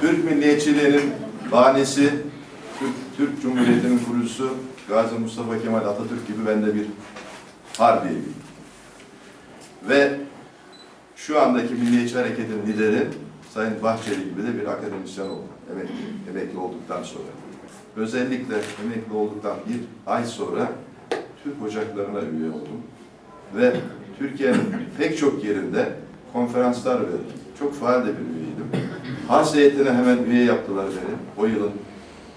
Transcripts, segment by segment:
Türk milliyetçiliğinin bahanesi, Türk, Türk Cumhuriyeti'nin kurucusu Gazi Mustafa Kemal Atatürk gibi ben de bir harbiyeyim. Ve şu andaki Milliyetçi Hareket'in lideri Sayın Bahçeli gibi de bir akademisyen oldu. Emekli, emekli olduktan sonra. Özellikle emekli olduktan bir ay sonra Türk Ocaklarına üye oldum. Ve Türkiye'nin pek çok yerinde konferanslar verdim. Çok faal de bir üyeydim. Has heyetine hemen üye yaptılar beni o yılın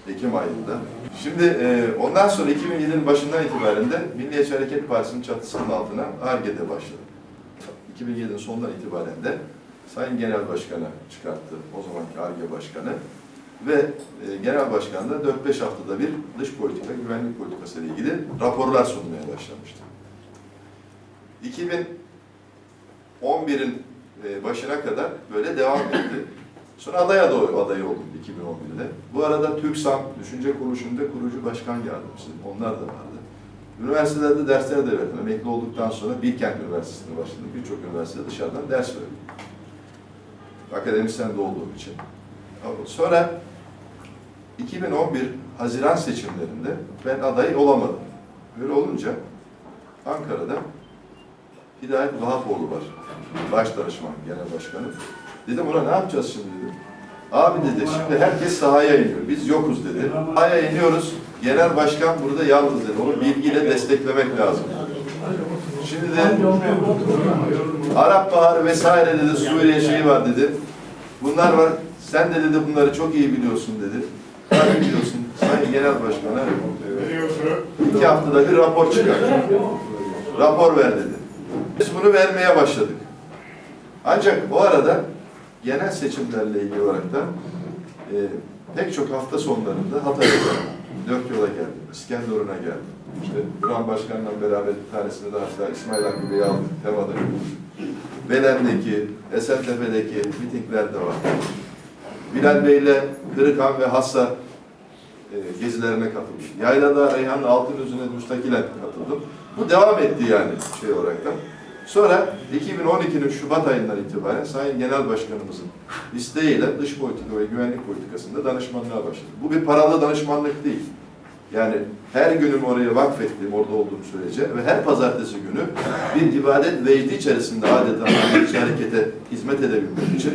Ekim ayında. Şimdi e, ondan sonra 2007'nin başından itibaren de Milliyetçi Hareket Partisi'nin çatısının altına ARGE'de başladım. 2007'nin sonundan itibaren de Sayın Genel Başkan'a çıkarttı o zamanki ARGE Başkanı. Ve e, Genel Başkan da 4-5 haftada bir dış politika, güvenlik politikası ile ilgili raporlar sunmaya başlamıştı. 2011'in e, başına kadar böyle devam etti. Sonra aday aday adayı oldum 2011'de. Bu arada TÜRKSAM Düşünce Kuruluşu'nda kurucu başkan yardımcısı. Onlar da vardı. Üniversitelerde dersler de verdim. Emekli olduktan sonra Bilkent Üniversitesi'ne başladım. Birçok üniversitede dışarıdan ders verdim. Akademisyen de olduğum için. Sonra 2011 Haziran seçimlerinde ben aday olamadım. Böyle olunca Ankara'da Hidayet Vahapoğlu var. Baş danışman, genel başkanı. Dedim ona ne yapacağız şimdi dedim. Abi dedi şimdi herkes sahaya iniyor. Biz yokuz dedi. Sahaya iniyoruz. Genel başkan burada yalnız dedi. Onu bilgiyle desteklemek lazım. Şimdi de Arap Baharı vesaire dedi Suriye şeyi var dedi. Bunlar var. Sen de dedi bunları çok iyi biliyorsun dedi. Tabii biliyorsun. Sayın Genel Başkan'a iki haftada bir rapor çıkar. Rapor ver dedi. Biz bunu vermeye başladık. Ancak o arada genel seçimlerle ilgili olarak da e, pek çok hafta sonlarında Hatay'a geldim. Dört yola geldim. İskenderun'a geldim. İşte Duran Başkan'la beraber bir tanesini de hatta İsmail Hakkı Bey'i aldık temada. Belen'deki, Esentepe'deki mitingler de var. Bilal Bey'le Kırıkhan ve Hassa e, gezilerine katıldım. Yaylada Reyhan Altınözü'ne müstakilen katıldım. Bu devam etti yani şey olarak da. Sonra 2012'nin Şubat ayından itibaren Sayın Genel Başkanımızın isteğiyle dış politika ve güvenlik politikasında danışmanlığa başladım. Bu bir paralı danışmanlık değil. Yani her günümü oraya vakfettiğim orada olduğum sürece ve her pazartesi günü bir ibadet vecdi içerisinde adeta milliyetçi harekete hizmet edebilmek için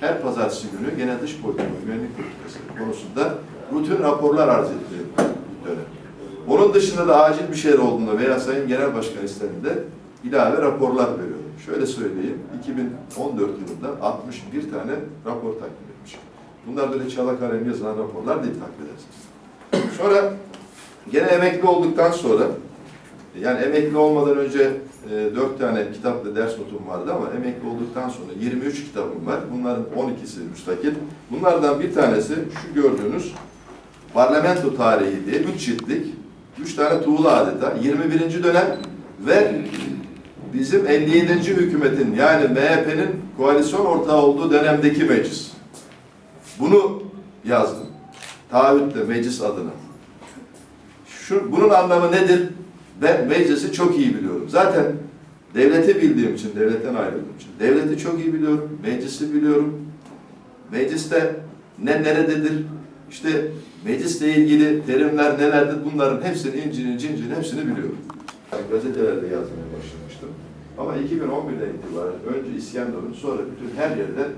her pazartesi günü gene dış politika ve güvenlik politikası konusunda rutin raporlar arz ettiğim bir dönem. Onun dışında da acil bir şey olduğunda veya Sayın Genel Başkan istediğinde ilave raporlar veriyorum. Şöyle söyleyeyim, 2014 yılında 61 tane rapor takdim etmişim. Bunlar böyle çala kalem yazılan raporlar değil takip edersiniz. Sonra gene emekli olduktan sonra, yani emekli olmadan önce e, 4 tane kitapla ders notum vardı ama emekli olduktan sonra 23 kitabım var. Bunların 12'si müstakil. Bunlardan bir tanesi şu gördüğünüz Parlamento Tarihi diye 3 ciltlik, 3 tane tuğla adeta, 21. dönem ve bizim 57. hükümetin yani MHP'nin koalisyon ortağı olduğu dönemdeki meclis. Bunu yazdım. Taahhütle meclis adına. Şu, bunun anlamı nedir? Ben meclisi çok iyi biliyorum. Zaten devleti bildiğim için, devletten ayrıldığım için. Devleti çok iyi biliyorum, meclisi biliyorum. Mecliste ne nerededir? İşte meclisle ilgili terimler nelerdir? Bunların hepsini, incini, cincini hepsini biliyorum. Gazetelerde yazmaya başlamıştım. Ama 2011'den itibaren önce İskenderun, sonra bütün her yerde